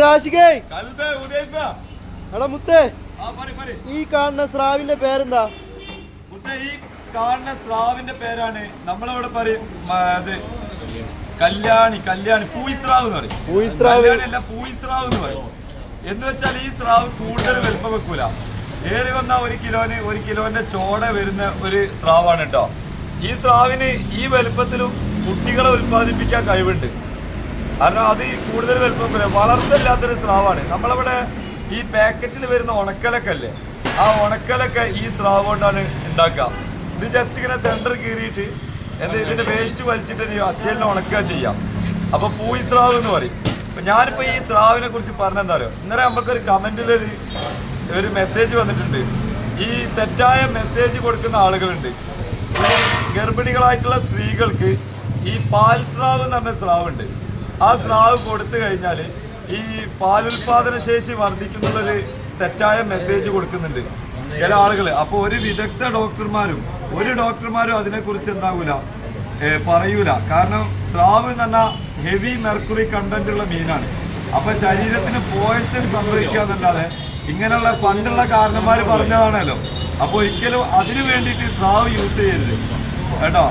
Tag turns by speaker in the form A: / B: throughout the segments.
A: മുത്താശികേ. എടാ മുത്തേ. ഈ കാണുന്ന സ്രാവിന്റെ പേരെന്താ?
B: മുത്തേ ഈ കാണുന്ന സ്രാവിന്റെ പേരാണ് നമ്മളവിടെ പറയും ഇത് കല്യാണി കല്യാണി പൂയിസ്രാവ് എന്ന് പറയും.
A: പൂയിസ്രാവ്.
B: അല്ല പൂയിസ്രാവ് എന്ന് പറയും. എന്ന് വെച്ചാൽ ഈ സ്രാവ് കൂടുതൽ വലുപ്പം വെക്കൂല. ഏറി വന്ന ഒരു കിലോന് ഒരു കിലോന്റെ ചോട വരുന്ന ഒരു സ്രാവാണ് കേട്ടോ. ഈ സ്രാവിന് ഈ വലുപ്പത്തിലും കുട്ടികളെ ഉൽപ്പാദിപ്പിക്കാൻ കഴിവുണ്ട്. കാരണം അത് ഈ കൂടുതൽ വലുപ്പം വളർച്ച ഇല്ലാത്തൊരു സ്രാവാണ്. നമ്മളവിടെ ഈ പാക്കറ്റിൽ വരുന്ന ഉണക്കലൊക്കെ അല്ലേ? ആ ഉണക്കലൊക്കെ ഈ സ്രാവ് കൊണ്ടാണ് ഉണ്ടാക്കുക ഇത് ജസ്റ്റ് ഇങ്ങനെ സെന്റർ കീറിയിട്ട് എന്താ ഇതിന്റെ വേസ്റ്റ് വലിച്ചിട്ട് നീ അച്ചലിനെ ഉണക്കുക ചെയ്യാം. അപ്പൊ പൂയി സ്രാവ് എന്ന് പറയും. അപ്പൊ ഞാനിപ്പോ ഈ സ്രാവിനെ കുറിച്ച് പറഞ്ഞെന്താ പറയുക ഇന്നലെ നമുക്കൊരു കമന്റിലൊരു ഒരു മെസ്സേജ് വന്നിട്ടുണ്ട്. ഈ തെറ്റായ മെസ്സേജ് കൊടുക്കുന്ന ആളുകളുണ്ട്. ഗർഭിണികളായിട്ടുള്ള സ്ത്രീകൾക്ക് ഈ പാൽ സ്രാവ് എന്ന് പറഞ്ഞ സ്രാവ് ഉണ്ട് ആ സ്രാവ് കൊടുത്തു കഴിഞ്ഞാൽ ഈ പാലുൽപാദന ശേഷി വർദ്ധിക്കുന്നുള്ളൊരു തെറ്റായ മെസ്സേജ് കൊടുക്കുന്നുണ്ട് ചില ആളുകൾ അപ്പോൾ ഒരു വിദഗ്ധ ഡോക്ടർമാരും ഒരു ഡോക്ടർമാരും അതിനെക്കുറിച്ച് എന്താകൂല പറയൂല. കാരണം സ്രാവ് എന്ന് പറഞ്ഞാൽ ഹെവി മെർക്കുറി കണ്ടന്റ് ഉള്ള മീനാണ്. അപ്പൊ ശരീരത്തിന് പോയസൺ സംഭവിക്കാന്നല്ലാതെ ഇങ്ങനെയുള്ള പണ്ടുള്ള കാരണന്മാർ പറഞ്ഞതാണല്ലോ. അപ്പോൾ ഒരിക്കലും അതിനു വേണ്ടിയിട്ട് സ്രാവ് യൂസ് ചെയ്യരുത്. കേട്ടോ?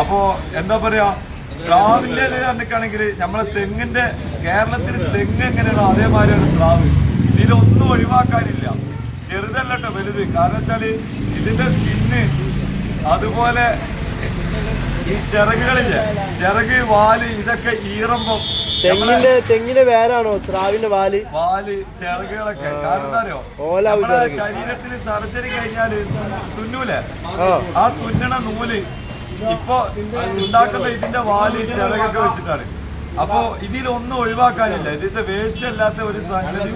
B: അപ്പോൾ എന്താ പറയാ സ്രാവിന്റെ കണ്ടിട്ടാണെങ്കിൽ നമ്മളെ തെങ്ങിന്റെ കേരളത്തിൽ തെങ്ങ് എങ്ങനെയാണോ അതേമാതിരിയാണ് സ്രാവ്. ഇതിലൊന്നും ഒഴിവാക്കാനില്ല. ചെറുതല്ലോ വലുത്. കാരണം വെച്ചാൽ ഇതിന്റെ സ്കിന്ന് അതുപോലെ ഈ ചിറകുകളില്ലേ? ചിറക് വാൽ ഇതൊക്കെ ഈറുമ്പോ
A: തെങ്ങിന്റെ തെങ്ങിന്റെ വേരാണോ സ്രാവിന്റെ വാൽ?
B: വാൽ ചിറകുകളൊക്കെ. ശരീരത്തിന് സർജറി കഴിഞ്ഞാൽ തുന്നൂലേ?
A: ആ
B: തുന്നണ നൂൽ ഇപ്പൊ ഉണ്ടാക്കുന്ന ഇതിന്റെ വാൽ ചിറകൊക്കെ വെച്ചിട്ടാണ്. അപ്പോ ഇതിലൊന്നും ഒഴിവാക്കാനില്ല. ഇതിന്റെ വേസ്റ്റ് അല്ലാത്ത ഒരു സംഗതി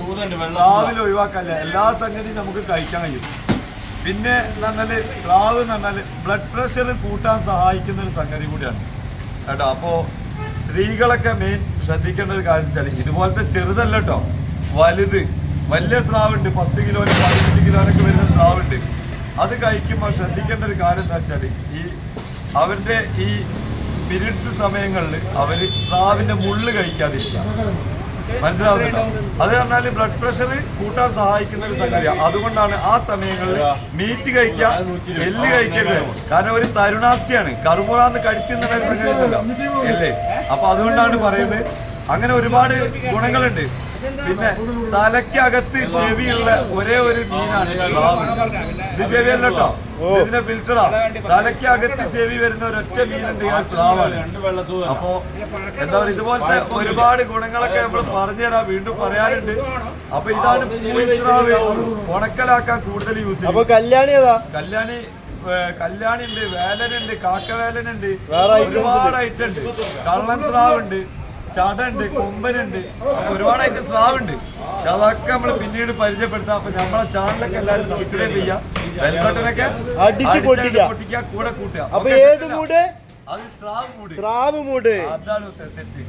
B: സ്രാവിൽ ഒഴിവാക്കാനില്ല. എല്ലാ സംഗതിയും നമുക്ക് കഴിക്കാൻ കഴിയും. പിന്നെ എന്ന് പറഞ്ഞാൽ സ്രാവ് എന്ന് പറഞ്ഞാൽ ബ്ലഡ് പ്രഷർ കൂട്ടാൻ സഹായിക്കുന്ന ഒരു സംഗതി കൂടിയാണ്. കേട്ടോ അപ്പോ സ്ത്രീകളൊക്കെ മെയിൻ ശ്രദ്ധിക്കേണ്ട ഒരു കാര്യം വെച്ചാൽ ഇതുപോലത്തെ ചെറുതല്ല കേട്ടോ. വലുത്. വലിയ സ്രാവുണ്ട്. പത്ത് കിലോന് പതിനഞ്ച് കിലോനൊക്കെ വരുന്ന സ്രാവുണ്ട്. അത് കഴിക്കുമ്പോൾ ശ്രദ്ധിക്കേണ്ട ഒരു കാര്യം എന്താ വെച്ചാൽ ഈ അവരുടെ ഈ പീരീഡ്സ് സമയങ്ങളിൽ അവർ സ്രാവിന്റെ മുള്ള് കഴിക്കാതിരിക്കുക. മനസ്സിലാവുന്നുണ്ടോ? അത് പറഞ്ഞാൽ ബ്ലഡ് പ്രഷർ കൂട്ടാൻ സഹായിക്കുന്ന ഒരു സംഗതിയാണ് അതുകൊണ്ടാണ് ആ സമയങ്ങളിൽ മീറ്റ് കഴിക്കുക എല്ല് കഴിക്കരുത്. കാരണം ഒരു തരുണാസ്ഥിയാണ് കറുമുറാന്ന് കടിച്ചെന്നുള്ള ഒരു സംഗതി അല്ലേ? അപ്പൊ അതുകൊണ്ടാണ് പറയുന്നത്. അങ്ങനെ ഒരുപാട് ഗുണങ്ങളുണ്ട്. പിന്നെ തലയ്ക്കകത്ത് ചെവിയുള്ള ഒരേ ഒരു മീനാണ് സ്രാവ് ഇത് ചെവിയല്ല കേട്ടോ. ഇതിന്റെ ഫിൽറ്ററാ തലയ്ക്കകത്ത് ചെവി വരുന്ന ഒരൊറ്റ മീനുണ്ട് ആ സ്രാവാണ്. അപ്പോ എന്താ പറയുക ഇതുപോലത്തെ ഒരുപാട് ഗുണങ്ങളൊക്കെ നമ്മൾ പറഞ്ഞു തരാം വീണ്ടും പറയാനുണ്ട്. അപ്പൊ ഇതാണ് പൂയിസ്രാവ് ഉണക്കലാക്കാൻ കൂടുതൽ യൂസ്
A: ചെയ്യുന്നത്
B: ചെയ്യും
A: കല്യാണി
B: കല്യാണി കല്യാണി ഉണ്ട് വേലനുണ്ട് കാക്കവേലനുണ്ട്.
A: വേറെ
B: ഒരുപാട് ഐറ്റം ഉണ്ട്. കള്ളൻ സ്രാവ് ഉണ്ട് ചട ഉണ്ട് കൊമ്പനുണ്ട്. ഒരുപാട് ഐറ്റം സ്രാവ് ഉണ്ട് പക്ഷെ അതൊക്കെ നമ്മൾ പിന്നീട് പരിചയപ്പെടുത്താം. അപ്പൊ നമ്മളെ ചാനലൊക്കെ എല്ലാരും സബ്സ്ക്രൈബ് ചെയ്യാം. ബെൽബട്ടനൊക്കെ
A: അടിച്ച് പൊട്ടിക്കുക.
B: പൊട്ടിക്കുക കൂടെ കൂട്ടുക.
A: അപ്പൊ ഏത്? മൂട്?
B: അത് സ്രാവ് മൂട്.
A: സ്രാവ് മൂട്.
B: അതാണ് സെറ്റ്